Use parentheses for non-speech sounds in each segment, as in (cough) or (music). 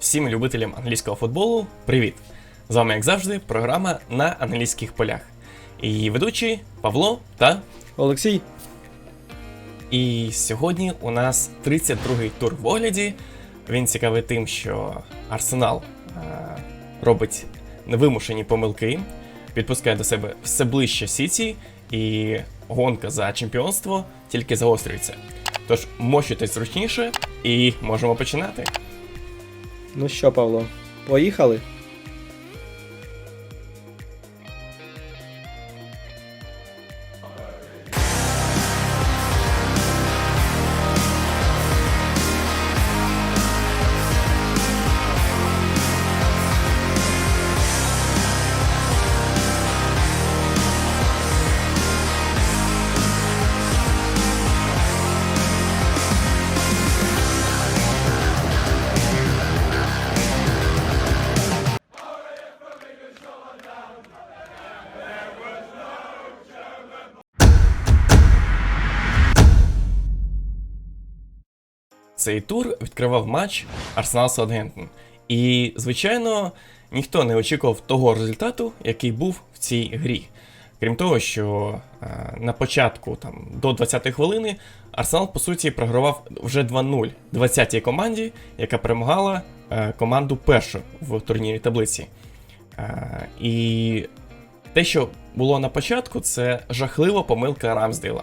Всім любителям англійського футболу привіт! З вами, як завжди, програма на англійських полях. І її ведучі Павло та. Олексій, І сьогодні у нас 32-й тур в огляді. Він цікавий тим, що Арсенал е, робить невимушені помилки, підпускає до себе все ближче Сіті, і гонка за чемпіонство тільки загострюється. Тож мощуйтесь зручніше і можемо починати. Ну що, Павло, поїхали? Цей тур відкривав матч Арсенал Саутгемптон. І, звичайно, ніхто не очікував того результату, який був в цій грі. Крім того, що е, на початку там, до 20-ї хвилини Арсенал, по суті, програвав вже 2-0 20-й команді, яка перемагала е, команду першу в турнірі таблиці. Е, і те, що було на початку, це жахлива помилка Рамсдейла,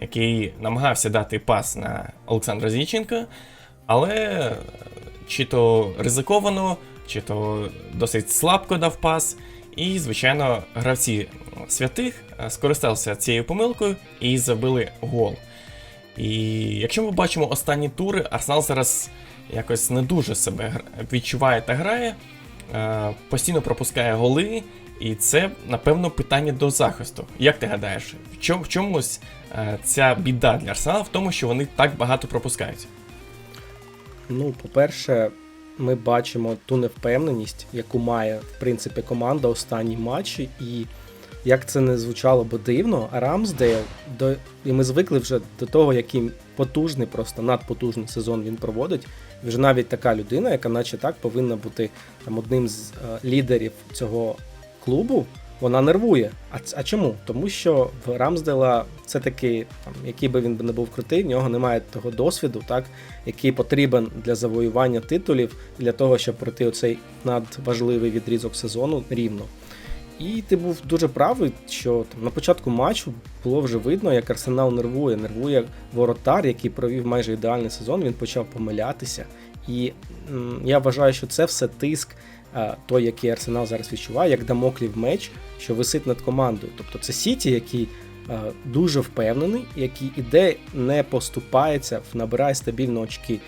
який намагався дати пас на Олександра Зінченка, але чи то ризиковано, чи то досить слабко дав пас. І, звичайно, гравці святих е, скористалися цією помилкою і забили гол. І якщо ми бачимо останні тури, Арсенал зараз якось не дуже себе відчуває та грає, е, постійно пропускає голи, і це, напевно, питання до захисту. Як ти гадаєш, в чому в чомусь е, ця біда для Арсенала в тому, що вони так багато пропускають? Ну, по-перше, ми бачимо ту невпевненість, яку має, в принципі, команда останні матчі, і як це не звучало би дивно, Рамсдейл, до... і ми звикли вже до того, який потужний, просто надпотужний сезон він проводить. Вже навіть така людина, яка наче так повинна бути там, одним з е, лідерів цього клубу, вона нервує. А, а чому? Тому що в Рамсдела це таки, там, який би він не був крутий, в нього немає того досвіду, так, який потрібен для завоювання титулів, для того, щоб пройти оцей надважливий відрізок сезону рівно. І ти був дуже правий, що там, на початку матчу було вже видно, як Арсенал нервує. Нервує воротар, який провів майже ідеальний сезон, він почав помилятися. І м, я вважаю, що це все тиск, той, який Арсенал зараз відчуває, як дамоклів меч, що висить над командою. Тобто це Сіті, який е, дуже впевнений, який іде, не поступається, набирає стабільно очки.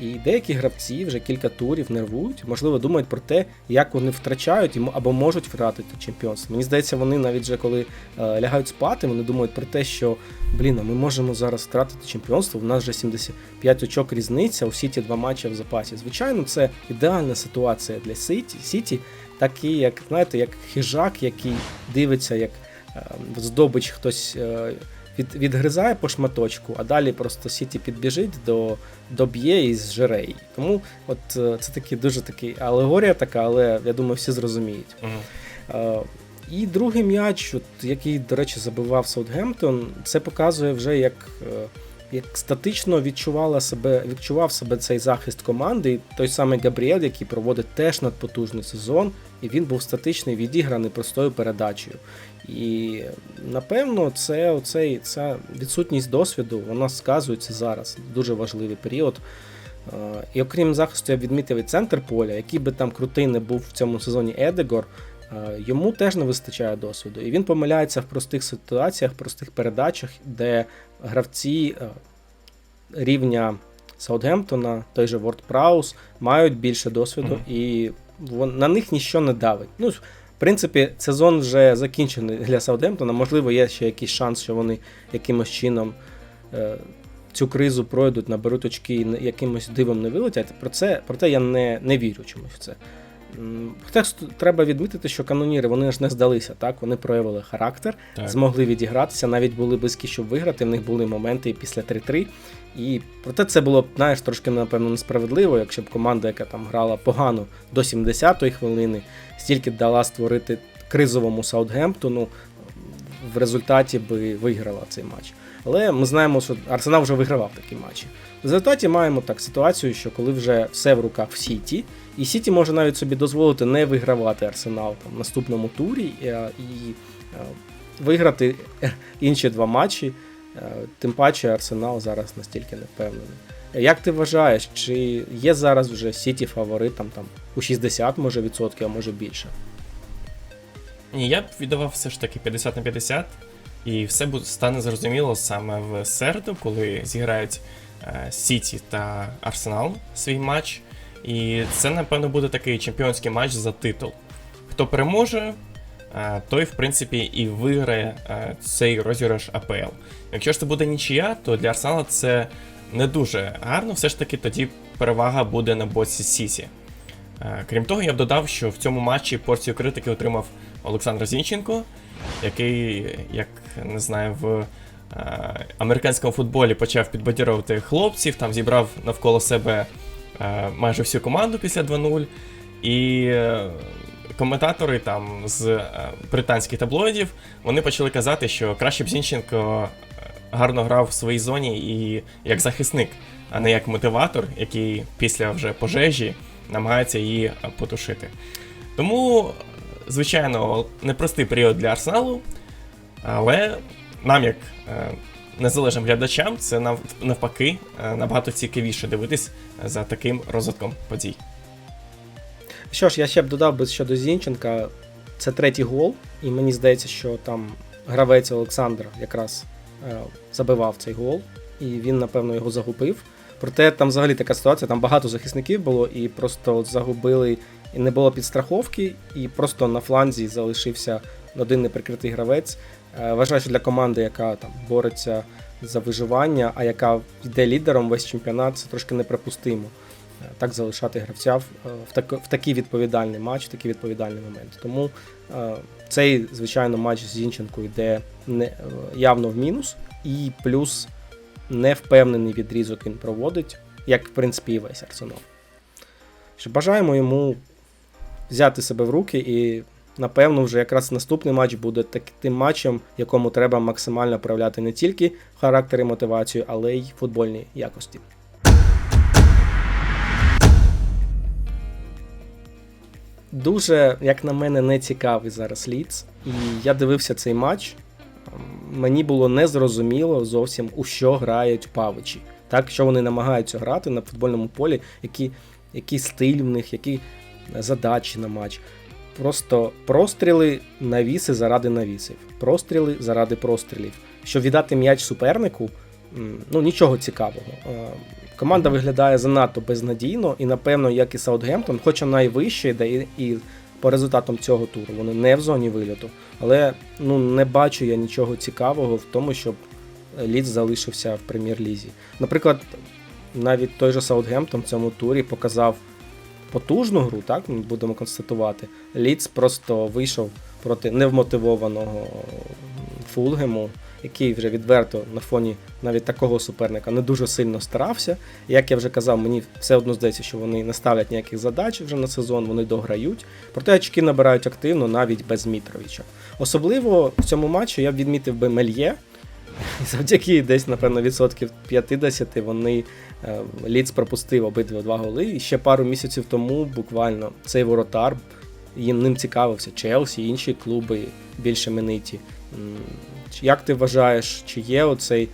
І деякі гравці вже кілька турів нервують, можливо, думають про те, як вони втрачають або можуть втратити чемпіонство. Мені здається, вони навіть вже коли е, лягають спати, вони думають про те, що блін, а ми можемо зараз втратити чемпіонство. У нас вже 75 очок різниця, у Сіті два матчі в запасі. Звичайно, це ідеальна ситуація для Сіті. Сіті, такий, як знаєте, як хижак, який дивиться, як е, здобич хтось. е, від, відгризає по шматочку, а далі просто Сіті підбіжить до доб'є і зжере її. Тому от е, це такі дуже такі алегорія така, але я думаю, всі зрозуміють. Е, І другий м'яч, от, який, до речі, забивав Саутгемптон, це показує вже як. е, Як статично відчувала себе, відчував себе цей захист команди, і той самий Габріель, який проводить теж надпотужний сезон, і він був статичний, відіграний простою передачею. І напевно, це оцей, ця відсутність досвіду вона сказується зараз. Дуже важливий період. Е, І окрім захисту, я відмітив і центр поля, який би там крутий не був в цьому сезоні Едегор, е, йому теж не вистачає досвіду. І він помиляється в простих ситуаціях, простих передачах, де гравці е, рівня Саутгемптона, той же Ворд Праус, мають більше досвіду, Мгм. і вон- на них ніщо не давить. Ну, в принципі, сезон вже закінчений для Саутгемптона. Можливо, є ще якийсь шанс, що вони якимось чином е, цю кризу пройдуть, наберуть очки і якимось дивом не вилетять. Про це, проте я не, не вірю чомусь в це. Хоча треба відмітити, що каноніри вони ж не здалися, так? Вони проявили характер, Так. змогли відігратися, навіть були близькі, щоб виграти. В них були моменти після 3-3. І проте це було б, знаєш, трошки, напевно, несправедливо, якщо б команда, яка там грала погано до 70-ї хвилини, стільки дала створити кризовому Саутгемптону, в результаті би виграла цей матч. Але ми знаємо, що Арсенал вже вигравав такі матчі. В результаті маємо так ситуацію, що коли вже все в руках в Сіті, і Сіті може навіть собі дозволити не вигравати Арсенал там, в наступному турі і, е, і е, виграти (laughs) інші два матчі. Е, Тим паче Арсенал зараз настільки не впевнений. Як ти вважаєш, чи є зараз вже Сіті фаворитом там у 60 може відсотків, а може більше? Ні, я б віддавав все ж таки 50 на 50, і все стане зрозуміло саме в середу, коли зіграють е, Сіті та Арсенал свій матч. І це, напевно, буде такий чемпіонський матч за титул. Хто переможе, е, той, в принципі, і виграє е, цей розіграш АПЛ. Якщо ж це буде нічия, то для Арсенала це не дуже гарно, все ж таки тоді перевага буде на боці Сіті. Крім того, я б додав, що в цьому матчі порцію критики отримав Олександр Зінченко, який, як не знаю, в е, американському футболі почав підбадьорувати хлопців, там зібрав навколо себе е, майже всю команду після 2-0. І е, коментатори там з е, британських таблоїдів вони почали казати, що краще б Зінченко е, гарно грав в своїй зоні і як захисник, а не як мотиватор, який після вже пожежі намагається її потушити. Тому, звичайно, непростий період для Арсеналу, але нам, як е, незалежним глядачам, це навпаки е, набагато цікавіше дивитись за таким розвитком подій. Що ж, я ще б додав би щодо Зінченка, це третій гол, і мені здається, що там гравець Олександр якраз е, забивав цей гол, і він, напевно, його загубив. Проте там взагалі така ситуація, там багато захисників було, і просто загубили, і не було підстраховки, і просто на фланзі залишився один неприкритий гравець. Е, Вважаю, що для команди, яка там бореться за виживання, а яка йде лідером весь чемпіонат, це трошки неприпустимо. Е, так залишати гравця в, е, так, в такий відповідальний матч, в такий відповідальний момент. Тому цей, звичайно, матч з Зінченко йде не, явно в мінус, і плюс невпевнений відрізок він проводить, як в принципі і весь арсенал. Бажаємо йому взяти себе в руки і. Напевно, вже якраз наступний матч буде так, тим матчем, якому треба максимально проявляти не тільки характер і мотивацію, але й футбольні якості. Дуже, як на мене, не цікавий зараз Ліц. І я дивився цей матч. Мені було незрозуміло зовсім, у що грають павичі. Так, що вони намагаються грати на футбольному полі, які, який стиль в них, які задачі на матч. Просто простріли навіси заради навісів, простріли заради прострілів. Щоб віддати м'яч супернику, ну нічого цікавого. Е, Команда виглядає занадто безнадійно, і напевно, як і Саутгемптон, хоча найвище йде і, і по результатам цього туру вони не в зоні вильоту, але ну не бачу я нічого цікавого в тому, щоб Ліц залишився в прем'єр-лізі. Наприклад, навіть той же Саутгемптон в цьому турі показав потужну гру, так будемо констатувати. Ліц просто вийшов проти невмотивованого Фулгему, який вже відверто на фоні навіть такого суперника не дуже сильно старався. Як я вже казав, мені все одно здається, що вони не ставлять ніяких задач вже на сезон, вони дограють. Проте очки набирають активно навіть без Мітровича. Особливо в цьому матчі я б відмітив би Мельє. І завдяки десь, напевно, відсотків 50 вони е, Ліц пропустив обидва два голи. І ще пару місяців тому буквально цей воротар їм ним цікавився Челсі інші клуби більш імениті. Як ти вважаєш, чи є оцей,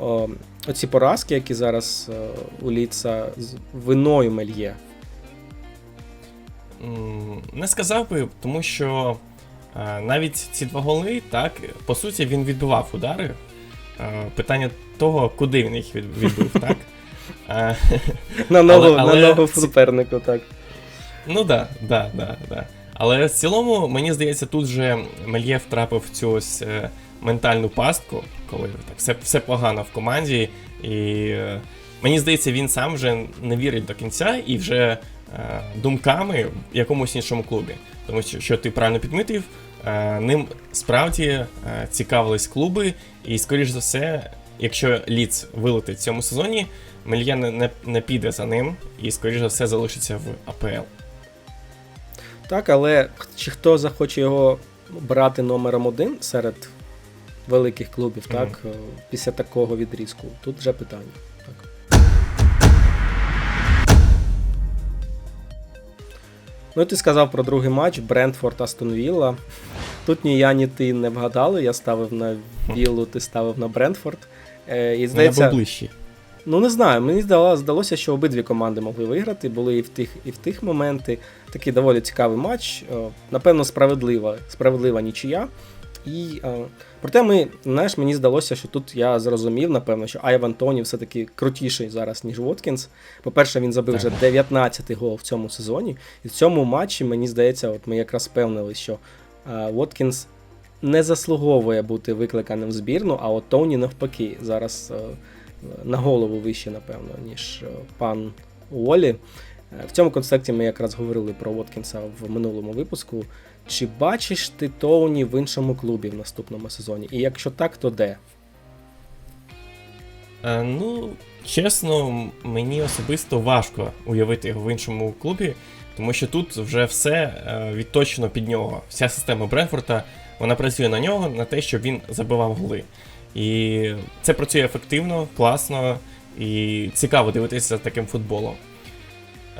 о, оці поразки, які зараз е, у Ліца з виною Мельє? Не сказав би, тому що е, навіть ці два голи, так, по суті, він відбивав удари. Питання того, куди він їх від- відбив, (laughs) так? На ногу, супернику, так. Ну да, да, да, да. Але в цілому, мені здається, тут же Мельє втрапив в цю ось е, ментальну пастку, коли так все, все погано в команді, і е, мені здається, він сам вже не вірить до кінця і вже е, думками в якомусь іншому клубі. Тому що, що ти правильно підмітив, ним справді е, цікавились клуби, і, скоріш за все, якщо Ліц вилетить в цьому сезоні, Мелья не, не, піде за ним і, скоріш за все, залишиться в АПЛ. Так, але чи хто захоче його брати номером один серед великих клубів, Мгм. так, е, після такого відрізку? Тут вже питання. Ну, ти сказав про другий матч Брентфорд Астон Вілла. Тут ні я, ні ти не вгадали. Я ставив на Віллу, ти ставив на Брентфорд. Е, і Ну, я був ближче. Ну не знаю, мені здалося, що обидві команди могли виграти. Були і в тих, і в тих моменти. Такий доволі цікавий матч. Напевно, справедлива, справедлива нічия. І, е, проте ми, знаєш, мені здалося, що тут я зрозумів, напевно, що Айван Тоні все-таки крутіший зараз, ніж Воткінс. По-перше, він забив вже 19-й гол в цьому сезоні. І в цьому матчі, мені здається, от ми якраз впевнили, що е, Воткінс не заслуговує бути викликаним в збірну, а от Тоні навпаки зараз. е, на голову вище, напевно, ніж е, пан Уолі. Е, В цьому контексті ми якраз говорили про Воткінса в минулому випуску. Чи бачиш ти Тоуні в іншому клубі в наступному сезоні? І якщо так, то де? Е, ну, чесно, мені особисто важко уявити його в іншому клубі, тому що тут вже все е, відточено під нього. Вся система Бренфорта вона працює на нього, на те, щоб він забивав голи. І це працює ефективно, класно і цікаво дивитися таким футболом.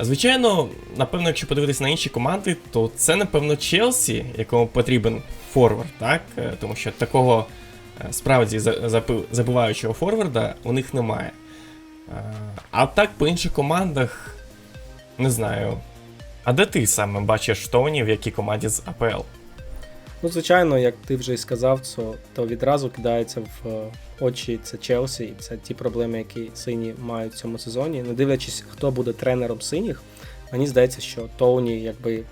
Звичайно, напевно, якщо подивитися на інші команди, то це, напевно, Челсі, якому потрібен форвард, так? Е, Тому що такого е, справді за- забиваючого форварда у них немає. Е, А так по інших командах не знаю. А де ти саме бачиш Тоні, в якій команді з АПЛ? Ну, звичайно, як ти вже і сказав, то, то відразу кидається в е, очі це Челсі, і це ті проблеми, які сині мають в цьому сезоні. Не дивлячись, хто буде тренером синіх, мені здається, що Тоуні якби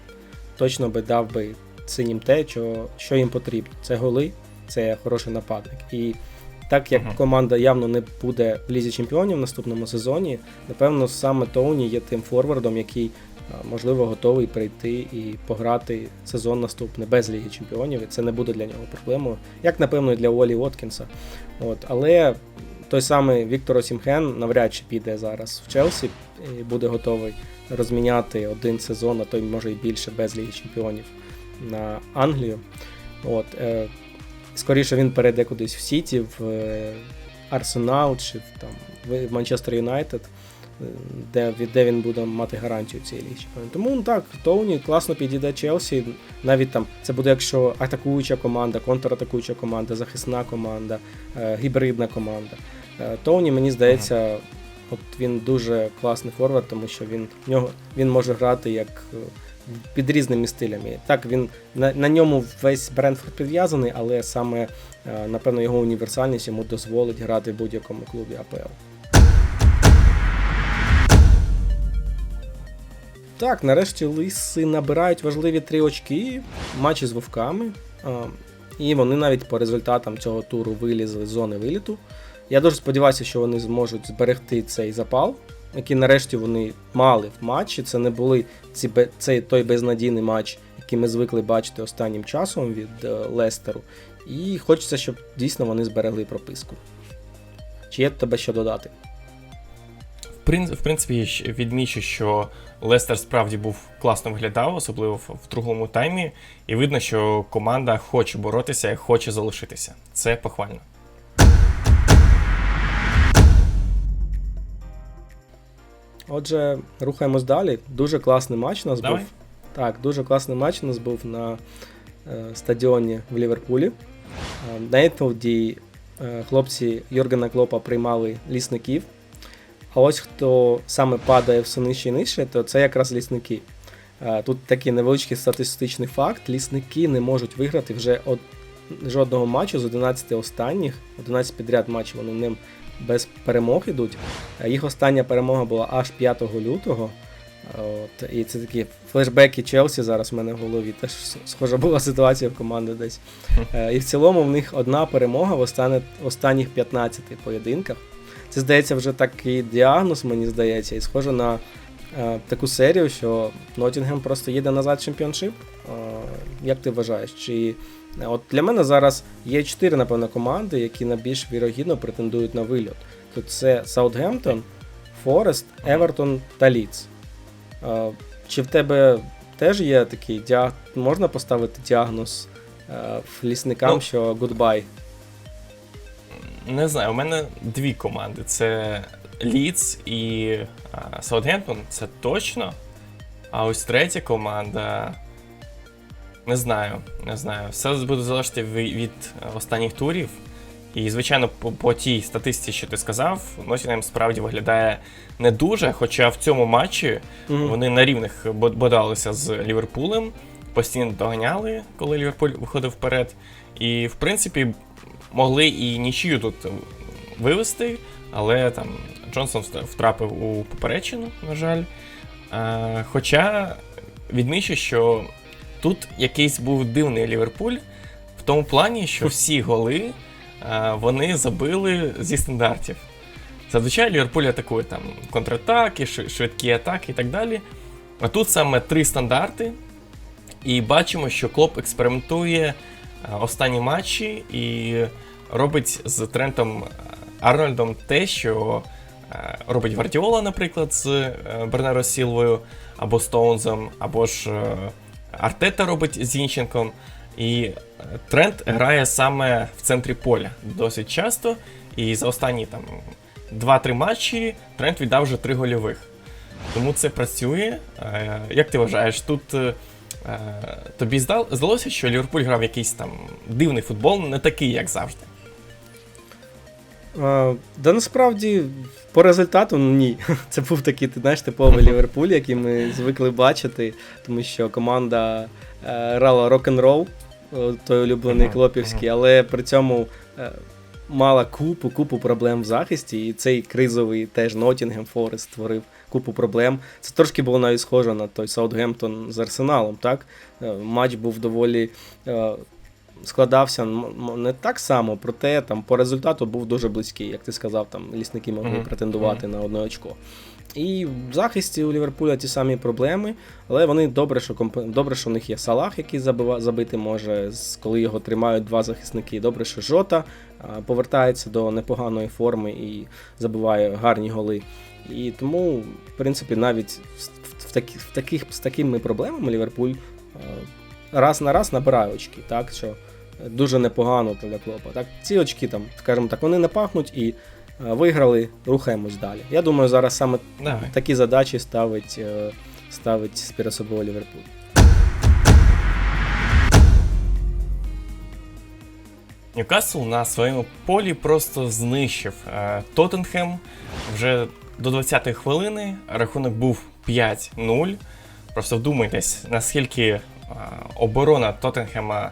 точно би дав би синім те, що, що їм потрібно. Це голи, це хороший нападник. І так як команда явно не буде в лізі чемпіонів в наступному сезоні, напевно, саме Тоуні є тим форвардом, який можливо готовий прийти і пограти сезон наступний без Ліги Чемпіонів, і це не буде для нього проблемою, як напевно і для Олі Воткінса. От, але той самий Віктор Осімхен навряд чи піде зараз в Челсі і буде готовий розміняти один сезон, а то й може і більше без Ліги Чемпіонів на Англію. От, е, скоріше він перейде кудись в Сіті, в е, Арсенал чи в, там, в Манчестер Юнайтед, де, де він буде мати гарантію цієї ліги чемпіонів. Тому ну, так, Тоуні класно підійде Челсі. Навіть там це буде, якщо атакуюча команда, контратакуюча команда, захисна команда, е, гібридна команда. Е, Тоуні, мені здається, от він дуже класний форвард, тому що він, в нього, він може грати як е, під різними стилями. Так, він на, на ньому весь Брентфорд підв'язаний, але саме, напевно, його універсальність йому дозволить грати в будь-якому клубі АПЛ. Так, нарешті лиси набирають важливі три очки матчі з вовками. І вони навіть по результатам цього туру вилізли з зони виліту. Я дуже сподіваюся, що вони зможуть зберегти цей запал, який нарешті вони мали в матчі. Це не були ці, цей той безнадійний матч, який ми звикли бачити останнім часом від е, Лестеру. І хочеться, щоб дійсно вони зберегли прописку. Чи є тебе що додати? В прин- в принципі, щ- відмічу, що Лестер справді був класно виглядав, особливо в, другому таймі, і видно, що команда хоче боротися і хоче залишитися. Це похвально. Отже, рухаємось далі. Дуже класний матч у нас Давай. був. Так, дуже класний матч у нас був на е, стадіоні в Ліверпулі. Е, на Енфілді е, хлопці Йоргена Клопа приймали лісників. А ось хто саме падає все нижче і нижче, то це якраз лісники. Тут такий невеличкий статистичний факт: лісники не можуть виграти вже од... жодного матчу з 11 останніх. 11 підряд матчів вони ним без перемог ідуть. Їх остання перемога була аж 5 лютого. От, і це такі флешбеки Челсі зараз в мене в голові. Теж схожа була ситуація в команди десь. (laughs) Е, І в цілому в них одна перемога в останні, останніх 15 поєдинках. Це здається вже такий діагноз, мені здається, і схоже на е, таку серію, що Ноттінгем просто їде назад в чемпіоншип. Е, як ти вважаєш? Чи е, от для мене зараз є чотири, напевно, команди, які найбільш вірогідно претендують на вильот. Тут це Саутгемптон, Форест, Евертон та Лідс. Е, Чи в тебе теж є такий діаг... можна поставити діагноз е, лісникам, Ну. що гудбай? Не знаю, у мене дві команди: це Лідс і Саутгемптон, це точно. А ось третя команда. Не знаю, не знаю. Все буде залежати від останніх турів. І, звичайно, по, по тій статистиці, що ти сказав, Нотінгем справді виглядає не дуже. Хоча в цьому матчі Мгм. вони на рівних бодалися з Ліверпулем, постійно доганяли, коли Ліверпуль виходив вперед. І, в принципі, могли і нічию тут вивести, але там Джонсон втрапив у поперечину, на жаль. А, хоча відмічу, що тут якийсь був дивний Ліверпуль в тому плані, що (laughs) всі голи а, вони забили зі стандартів. Зазвичай Ліверпуль атакує там контратаки, швидкі атаки і так далі. А тут саме три стандарти. І бачимо, що Клоп експериментує останні матчі і робить з Трентом Арнольдом те, що е, робить Гвардіола, наприклад, з е, Бернаро Сілвою або Стоунзом, або ж е, Артета робить з Зінченком. І е, Трент грає саме в центрі поля досить часто. І за останні там 2-3 матчі Трент віддав вже 3 гольових. Тому це працює. Е, Як ти вважаєш, тут е, е, тобі здалося, що Ліверпуль грав якийсь там дивний футбол, не такий, як завжди. Е, Да насправді по результату ну, ні. (laughs) Це був такий, ти знаєш, типовий Ліверпуль, який ми звикли бачити, тому що команда е, грала рок-н-рол, е, той улюблений Клопівський, але при цьому е, мала купу, купу проблем в захисті, і цей кризовий теж Ноттінгем Форест створив купу проблем. Це трошки було навіть схоже на той Саутгемптон з Арсеналом, так? Е, Матч був доволі. е, складався не так само, проте там по результату був дуже близький. Як ти сказав, там лісники могли Мгм. претендувати на одне очко. І в захисті у Ліверпуля ті самі проблеми, але вони добре, що комп... добре, що в них є Салах, який забива... забити може, коли його тримають два захисники. Добре, що Жота повертається до непоганої форми і забиває гарні голи. І тому, в принципі, навіть в, такі, в таких, з такими проблемами Ліверпуль раз на раз набирає очки, так що дуже непогано для клопа. Так, ці очки там, скажімо так, вони не пахнуть і виграли, рухаємось далі. Я думаю, зараз саме Давай. такі задачі ставить, е, ставить перед собою Ліверпуль. Ньюкасл на своєму полі просто знищив е, Тоттенхем. Вже до 20-ї хвилини рахунок був 5-0. Просто вдумайтесь, наскільки е, оборона Тоттенхема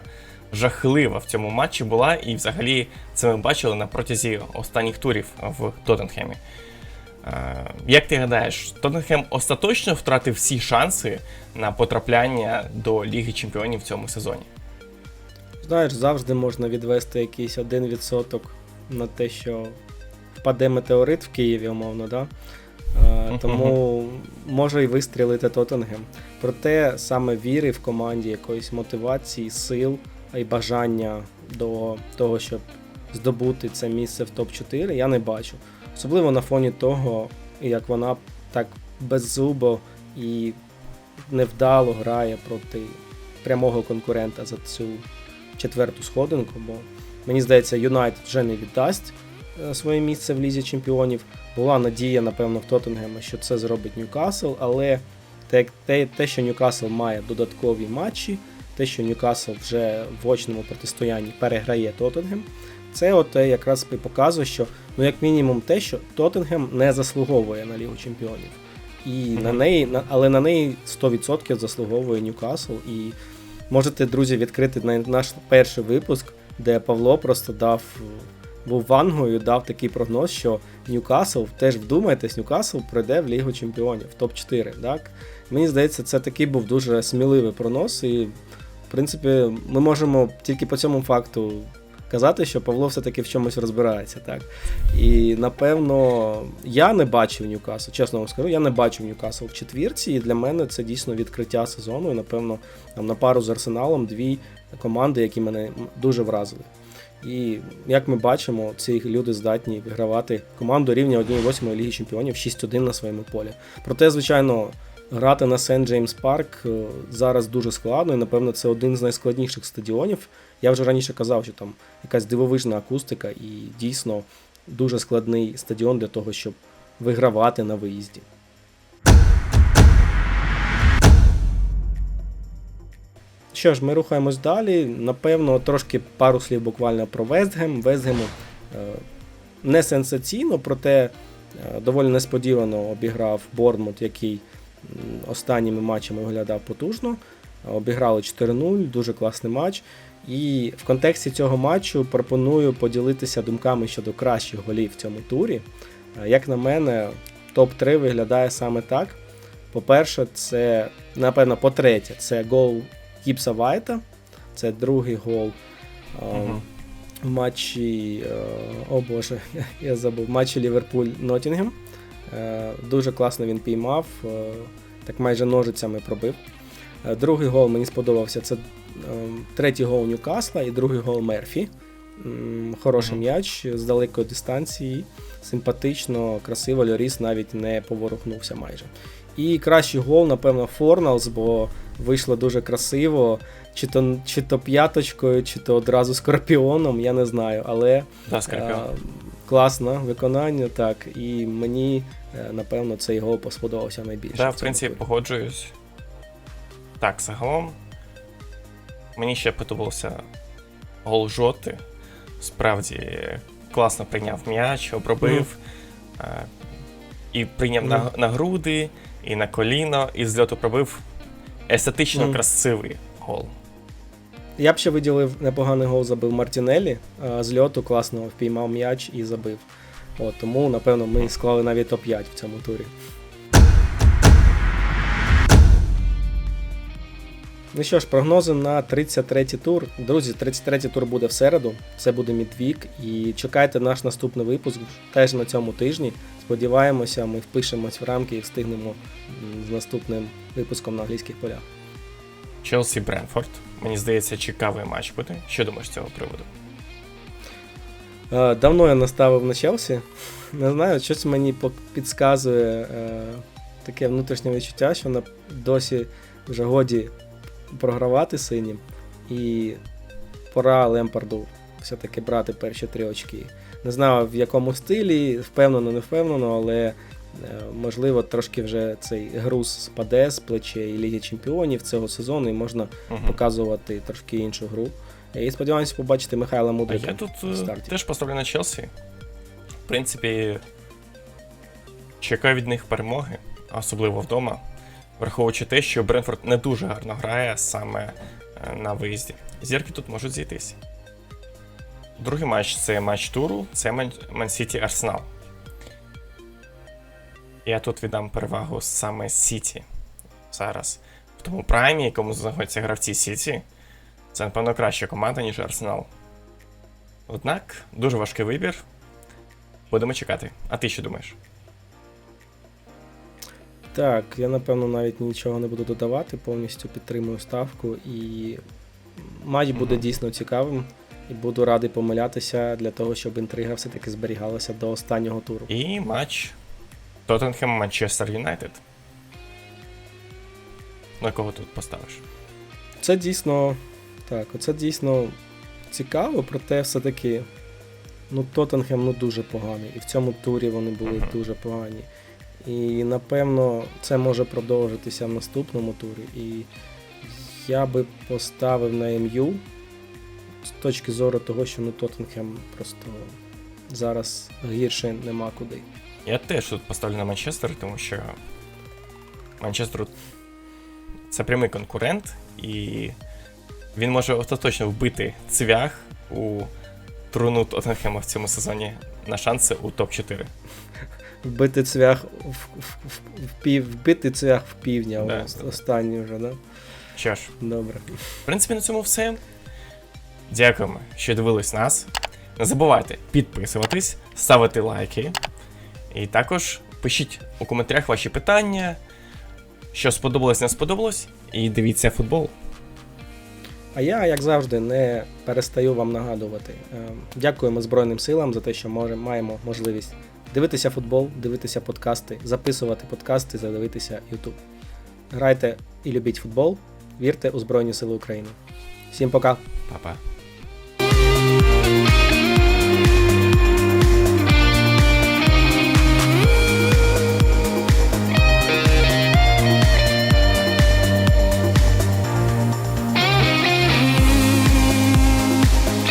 жахлива в цьому матчі була, і взагалі це ми бачили на протязі останніх турів в Тоттенхемі. Е, Як ти гадаєш, Тоттенхем остаточно втратив всі шанси на потрапляння до Ліги Чемпіонів в цьому сезоні? Знаєш, завжди можна відвести якийсь 1% на те, що впаде метеорит в Києві, умовно, да? Е, тому може і вистрілити Тоттенгем. Проте саме віри в команді, якоїсь мотивації, сил і бажання до того, щоб здобути це місце в топ-4, я не бачу. Особливо на фоні того, як вона так беззубо і невдало грає проти прямого конкурента за цю четверту сходинку, бо мені здається, Юнайтед вже не віддасть е, своє місце в лізі чемпіонів. Була надія, напевно, в Тоттенгема, що це зробить Ньюкасл, але те, те, те, що Ньюкасл має додаткові матчі, те, що Ньюкасл вже в очному протистоянні переграє Тоттенгем, це от е, якраз і показує, що ну як мінімум те, що Тоттенгем не заслуговує на Лігу Чемпіонів. І на неї, але на неї 100% заслуговує Ньюкасл. І можете, друзі, відкрити на- наш перший випуск, де Павло просто дав був вангою, дав такий прогноз, що Ньюкасл, теж вдумайтесь, Ньюкасл пройде в Лігу Чемпіонів, топ-4. Так? Мені здається, це такий був дуже сміливий пронос, і в принципі ми можемо тільки по цьому факту казати, що Павло все-таки в чомусь розбирається. Так? І напевно, я не бачив Ньюкасл, чесно вам скажу, я не бачив Ньюкасл в четвірці, і для мене це дійсно відкриття сезону. І напевно, там на пару з Арсеналом дві команди, які мене дуже вразили. І як ми бачимо, ці люди здатні вигравати команду рівня 1-8 Ліги Чемпіонів 6-1 на своєму полі. Проте, звичайно, грати на Сент Джеймс Парк е, зараз дуже складно, і напевно це один з найскладніших стадіонів. Я вже раніше казав, що там якась дивовижна акустика і дійсно дуже складний стадіон для того, щоб вигравати на виїзді. Що ж, ми рухаємось далі. Напевно, трошки пару слів буквально про Вестгем. Вестгему не сенсаційно, проте е, доволі несподівано обіграв Борнмут, який останніми матчами виглядав потужно. Обіграли 4-0, дуже класний матч. І в контексті цього матчу пропоную поділитися думками щодо кращих голів в цьому турі. Е, Як на мене, топ-3 виглядає саме так. По-перше, це, напевно, по-третє, це гол Гіпса Вайта. Це другий гол Мгм. в матчі. е, О Боже, (laughs) я забув. В матчі Ліверпуль-Ноттінгем. Е, Дуже класно він піймав, так майже ножицями пробив. Другий гол мені сподобався. Це третій гол Ньюкасла і другий гол Мерфі. Хороший м'яч з далекої дистанції. Симпатично, красиво, Льоріс навіть не поворухнувся майже. І кращий гол, напевно, Форналс, бо вийшло дуже красиво. Чи то, чи то п'яточкою, чи то одразу скорпіоном, я не знаю. Але Да, Скорпіон. е, класне виконання, так. І мені, е, напевно, цей гол сподобався найбільше. Да, в принципі, погоджуюсь. Так, загалом. Мені ще подобався гол жоти. Справді класно прийняв м'яч, обробив. е, І прийняв на, на груди, і на коліно, і з льоту пробив естетично красивий гол. Я б ще виділив непоганий гол забив Мартінеллі. е, З льоту класно впіймав м'яч і забив. От, тому, напевно, ми склали навіть топ-5 в цьому турі. Ну що ж, прогнози на 33-й тур. Друзі, 33-й тур буде в середу. Це буде мідвік. І чекайте наш наступний випуск теж на цьому тижні. Сподіваємося, ми впишемось в рамки і встигнемо з наступним випуском на англійських полях. Челсі Бренфорд. Мені здається, цікавий матч буде. Що думаєш з цього приводу? Е, Давно я наставив на Челсі. (laughs) Не знаю, щось мені підказує е, таке внутрішнє відчуття, що на досі вже годі програвати синім. І пора Лемпарду все-таки брати перші три очки. Не знаю в якому стилі, впевнено, не впевнено, але е, можливо трошки вже цей груз спаде з плечей Ліги Чемпіонів цього сезону і можна Мгм. показувати трошки іншу гру. І сподіваюся побачити Михайла А я тут в е, старті. теж поставлю на Челсі. В принципі, чекаю від них перемоги, особливо вдома, враховуючи те, що Бренфорд не дуже гарно грає саме е, на виїзді. Зірки тут можуть зійтись. Другий матч це матч туру, це Ман-Сіті Арсенал. Я тут віддам перевагу саме Сіті зараз. В тому праймі, якому знаходяться гравці Сіті, це, напевно, краща команда, ніж Арсенал. Однак, дуже важкий вибір. Будемо чекати. А ти що думаєш? Так, я напевно навіть нічого не буду додавати, повністю підтримую ставку і матч буде дійсно цікавим. І буду радий помилятися для того, щоб інтрига все-таки зберігалася до останнього туру. І матч Тоттенхем Манчестер Юнайтед. На кого тут поставиш? Це дійсно так, оце дійсно цікаво, проте все-таки ну, Тоттенхем ну, дуже поганий. І в цьому турі вони були Мгм. дуже погані. І напевно це може продовжитися в наступному турі. І я би поставив на МЮ з точки зору того, що ну, Тоттенхем просто зараз гірше нема куди. Я теж тут поставлю на Манчестер, тому що Манчестер це прямий конкурент, і він може остаточно вбити цвях у труну Тоттенхема в цьому сезоні на шанси у топ-4. Вбити цвях в, в, в, в пів, вбити цвях в півдня Да, останній вже, да? Що ж, Добре. в принципі, на цьому все. Дякуємо, що дивились нас. Не забувайте підписуватись, ставити лайки. І також пишіть у коментарях ваші питання, що сподобалось, не сподобалось, і дивіться футбол. А я, як завжди, не перестаю вам нагадувати. Е, Дякуємо Збройним силам за те, що маємо можливість дивитися футбол, дивитися подкасти, записувати подкасти, задивитися YouTube. Грайте і любіть футбол, вірте у Збройні Сили України. Всім пока! Па-па.